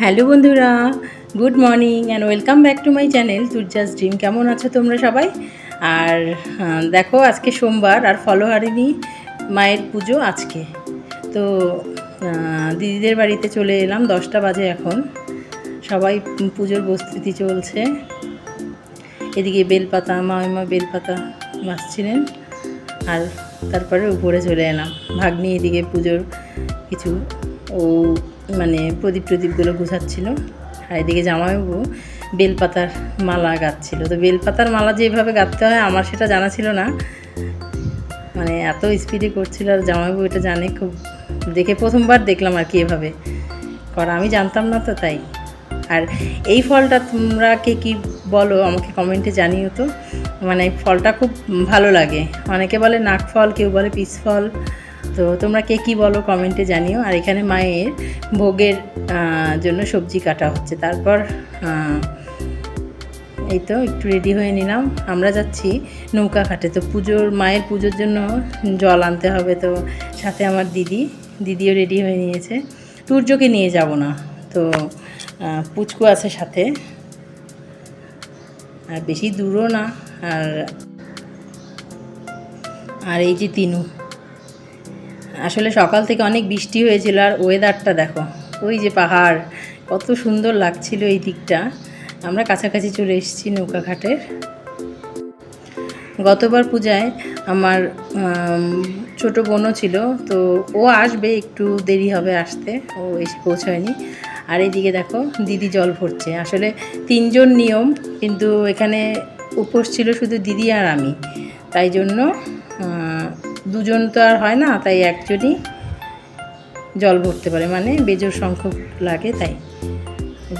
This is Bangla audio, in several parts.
হ্যালো বন্ধুরা, good morning and welcome back to my channel Turjas dream কেমন আছো তোমরা সবাই? আর দেখো আজকে সোমবার, আর ফলোহারিণী মায়ের পুজো আজকে। তো দিদিদের বাড়িতে চলে এলাম, দশটা বাজে এখন। সবাই পুজোর প্রস্তুতি চলছে। এদিকে বেলপাতা, মা মা বেলপাতা বাঁচছিলেন আর তারপরে উপরে চলে এলাম। ভাগ্নি এদিকে পুজোর কিছু ও মানে প্রদীপ প্রদীপগুলো গুছাচ্ছিল। আর এদিকে জামাইবাবু বেলপাতার মালা গাচ্ছিল। তো বেলপাতার মালা যেভাবে গাঁথতে হয়, আমার সেটা জানা ছিল না। মানে এত স্পিডে করছিল আর জামাইবাবু এটা জানে খুব, দেখে প্রথমবার দেখলাম আর কি এভাবে করা। আমি জানতাম না তো তাই। আর এই ফলটা তোমরা কে কী বলো, আমাকে কমেন্টে জানিও তো। মানে ফলটা খুব ভালো লাগে। অনেকে বলে নাক ফল কেউ বলে পিস ফল তো তোমরা কে কী বলো কমেন্টে জানিও। আর এখানে মায়ের ভোগের জন্য সবজি কাটা হচ্ছে। তারপর এই তো একটু রেডি হয়ে নিলাম। আমরা যাচ্ছি নৌকা ঘাটে। তো পুজোর, মায়ের পুজোর জন্য জল আনতে হবে। তো সাথে আমার দিদি, দিদিও রেডি হয়ে নিয়েছে। সূর্যকে নিয়ে যাব না। তো পুচকু আছে সাথে। আর বেশি দূরও না। আর আর এই যে তিনু। আসলে সকাল থেকে অনেক বৃষ্টি হয়েছিল আর ওয়েদারটা দেখো, ওই যে পাহাড়, কত সুন্দর লাগছিল এই দিকটা। আমরা কাছাকাছি চলে এসেছি নৌকাঘাটের। গতবার পূজায় আমার ছোট বোনও ছিল, তো ও আসবে, একটু দেরি হবে আসতে, ও এসে পৌঁছায়নি। আর এইদিকে দেখো, দিদি জল ভরছে। আসলে তিনজন নিয়ম, কিন্তু এখানে উপোস ছিল শুধু দিদি আর আমি। তাই জন্য দুজন তো আর হয় না, তাই একজনই জল ভরতে পারে মানে বেজোর সংখ্যক লাগে তাই।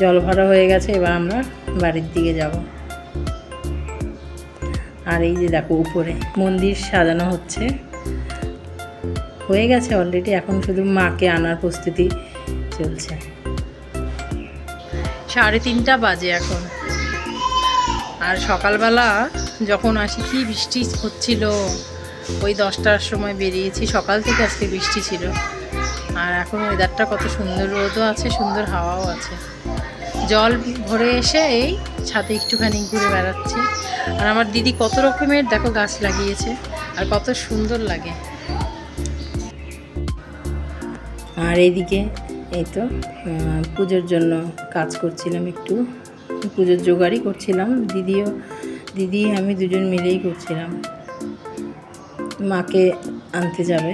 জল ভরা হয়ে গেছে, এবার আমরা বাড়ির দিকে যাব। আর এই যে দেখো উপরে, মন্দির সাজানো হচ্ছে। হয়ে গেছে অলরেডি এখন শুধু মাকে আনার প্রস্তুতি চলছে। সাড়ে তিনটা বাজে এখন। আর সকালবেলা যখন আসি, কি বৃষ্টি হচ্ছিল। ওই দশটার সময় বেরিয়েছি। সকাল থেকে আজকে বৃষ্টি ছিল। আর এখন ওয়েদারটা কত সুন্দর রোদও আছে, সুন্দর হাওয়াও আছে। জল ভরে এসে এই ছাদে একটুখানি ঘুরে বেড়াচ্ছি। আর আমার দিদি কত রকমের, দেখো গাছ লাগিয়েছে আর কত সুন্দর লাগে। আর এইদিকে এই তো পুজোর জন্য কাজ করছিলাম একটু। পুজোর জোগাড়ই করছিলাম। দিদিও, দিদি, আমি দুজন মিলেই করছিলাম। মাকে আনতে যাবে।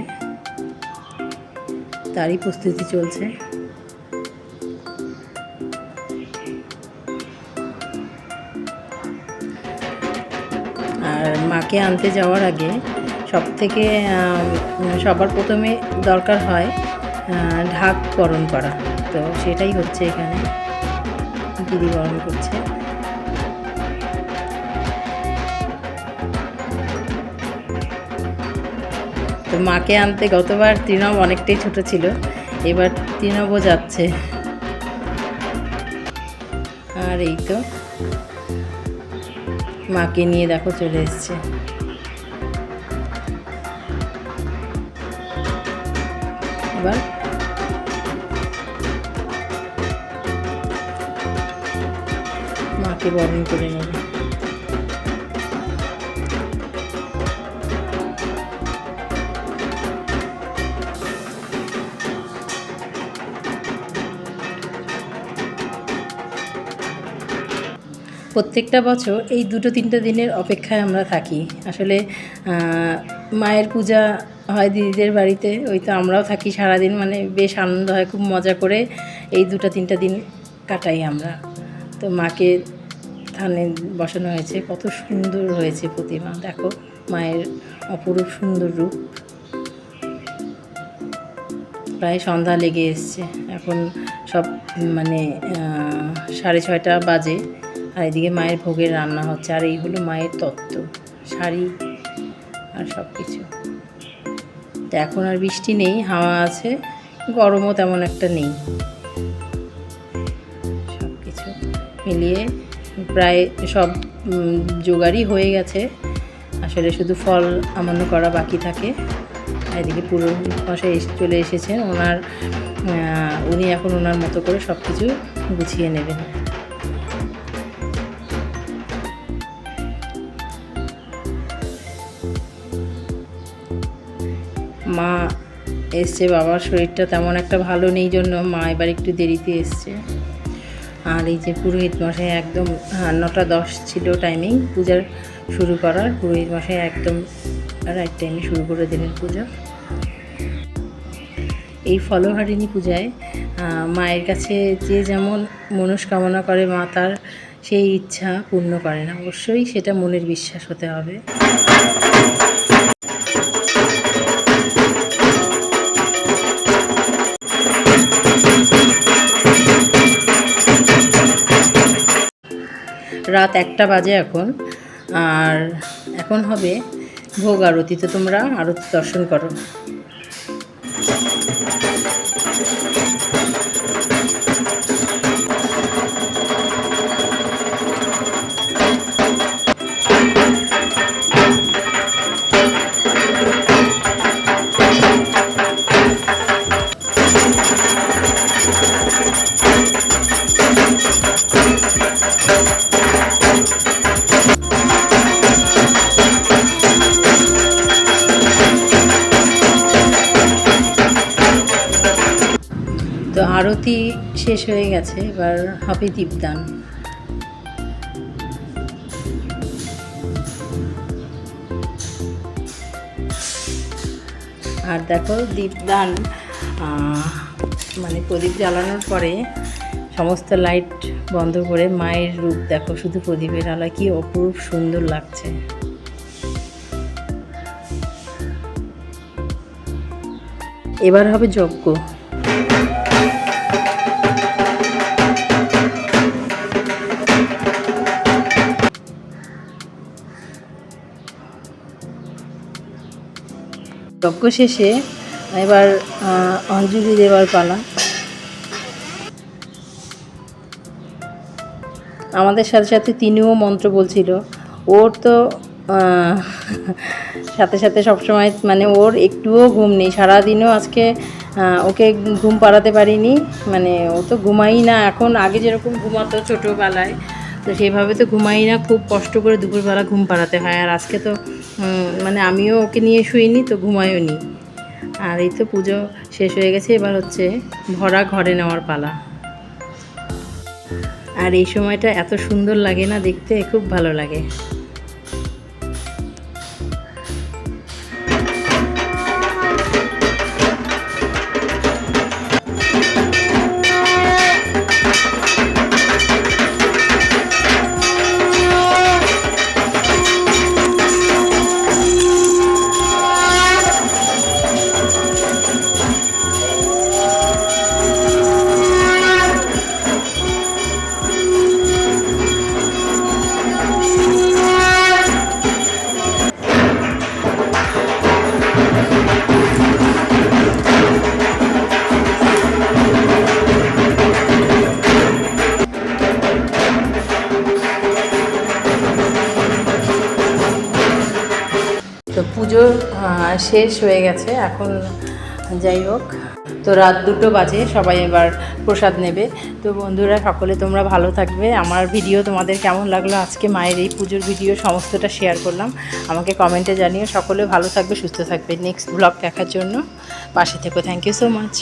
তারই প্রস্তুতি চলছে। আর মাকে আনতে যাওয়ার আগে সব থেকে সবার প্রথমে দরকার হয় ঢাক বরণ করা। তো সেটাই হচ্ছে এখানে দিদি বরণ করছে। তো মাকে আনতে গতবার তৃণব অনেকটাই ছোট ছিল। এবার তৃণবও যাচ্ছে। আর এই তো মাকে নিয়ে দেখো চলে এসছে। এবার মাকে বরণ করে নেবে। প্রত্যেকটা বছর এই দুটো তিনটে দিনের অপেক্ষায় আমরা থাকি। আসলে মায়ের পূজা হয় দিদিদের বাড়িতে, ওই তো আমরাও থাকি সারাদিন মানে বেশ আনন্দ হয়, খুব মজা করে এই দুটো তিনটা দিন কাটাই আমরা। তো মাকে থানে বসানো হয়েছে, কত সুন্দর হয়েছে প্রতিমা। দেখো, মায়ের অপরূপ সুন্দর রূপ। প্রায় সন্ধ্যা লেগে এসছে। এখন সব মানে সাড়ে ছয়টা বাজে। আর এদিকে মায়ের ভোগের রান্না হচ্ছে, আর এই হলো মায়ের তত্ত্ব, শাড়ি আর সব কিছু তো এখন আর বৃষ্টি নেই, হাওয়া আছে, গরমও তেমন একটা নেই। সব কিছু মিলিয়ে প্রায় সব জোগাড়ই হয়ে গেছে। আসলে শুধু ফল আমান্য করা বাকি থাকে। এদিকে পুরো মশাই এসে- চলে এসেছেন, ওনার উনি এখন ওনার মতো করে সব কিছু গুছিয়ে নেবেন। মা এসছে বাবার শরীরটা তেমন একটা ভালো নেই জন্য মা এবার একটু দেরিতে এসছে। আর এই যে পুরোহিত মশাই একদম হ্যাঁ, নটা দশ ছিল টাইমিং পূজার শুরু করার পুরোহিত মশাই একদম রাইট টাইমে শুরু করে দিলেন পূজা। এই ফলহারিণী পূজায় মায়ের কাছে যে যেমন মনস্কামনা করে মা তার সেই ইচ্ছা পূর্ণ করে না। অবশ্যই সেটা মনের বিশ্বাস হতে হবে। রাত একটা বাজে এখন। আর এখন হবে ভোগ আরতি তো তোমরা আরতি দর্শন করো। তো আরতি শেষ হয়ে গেছে, এবার হবে দীপদান। আর দেখো দীপদান মানে প্রদীপ জ্বালানোর পরে সমস্ত লাইট বন্ধ করে মায়ের রূপ দেখো, শুধু প্রদীপের আলা, কি অপরূপ সুন্দর লাগছে। এবার হবে যজ্ঞ। যজ্ঞ শেষে এবার অঞ্জলি দেওয়ার পালা। আমাদের সাথে সাথে তিনিও মন্ত্র বলছিল। ওর তো সাথে সাথে সবসময় মানে ওর একটুও ঘুম নেই। সারাদিনও আজকে ওকে ঘুম পাড়াতে পারিনি। মানে ও তো ঘুমাই না। এখন আগে যেরকম ঘুমাতো ছোটোবেলায় তো সেভাবে তো ঘুমাই না, খুব কষ্ট করে দুপুরবেলা ঘুম পাড়াতে হয়। আর আজকে তো মানে আমিও ওকে নিয়ে শুইনি, তো ঘুমাইও নি। আর এই তো পুজো শেষ হয়ে গেছে, এবার হচ্ছে ভরা ঘরে নেওয়ার পালা। আর এই সময়টা এত সুন্দর লাগে না দেখতে, খুব ভালো লাগে। পুজো শেষ হয়ে গেছে, এখন যাই হোক। তো রাত দুটো বাজে, সবাই এবার প্রসাদ নেবে। তো বন্ধুরা, সকলে তোমরা ভালো থাকবে। আমার ভিডিও তোমাদের কেমন লাগল? আজকে মায়ের এই পুজোর ভিডিও সমস্তটা শেয়ার করলাম। আমাকে কমেন্টে জানিয়ে সকলে ভালো থাকবে, সুস্থ থাকবে। নেক্সট ব্লগ দেখার জন্য পাশে থেকো। Thank you so much